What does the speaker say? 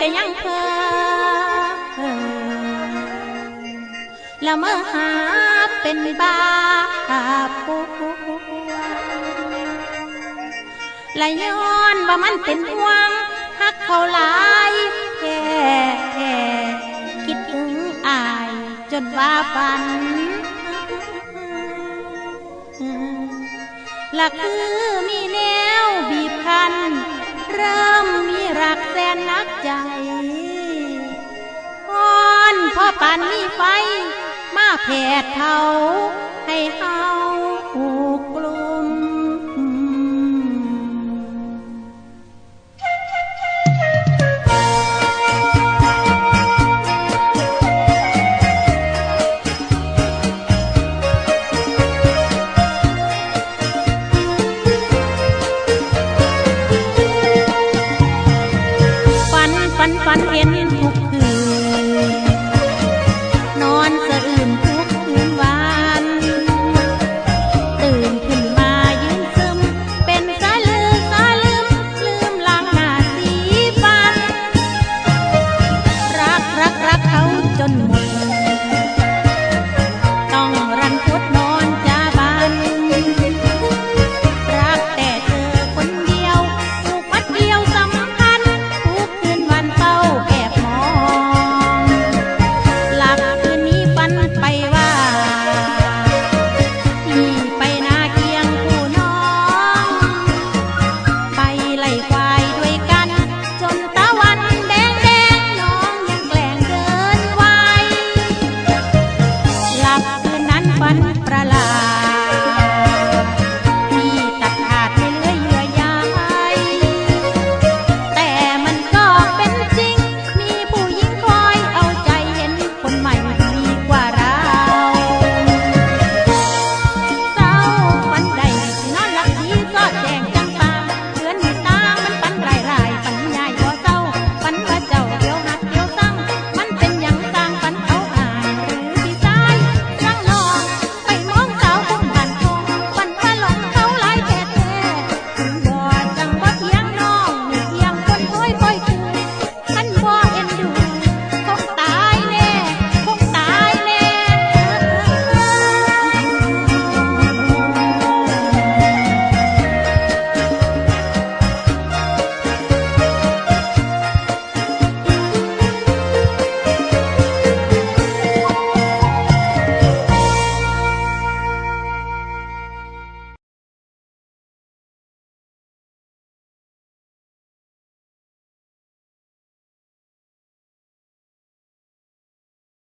ก็ยังเพ้อละเมื่อหาเป็นบ้าปวละย้อนว่ามันเป็นห่วงหักเขาหลายแค่คิดถึงอายจนว่าฝันหละคือมีแนวบีบคั้นเริ่มมีานมีไฟ มาแผดเทาให้เฮาหูกลุ่มฝันฝันฝันเห็นทุกคื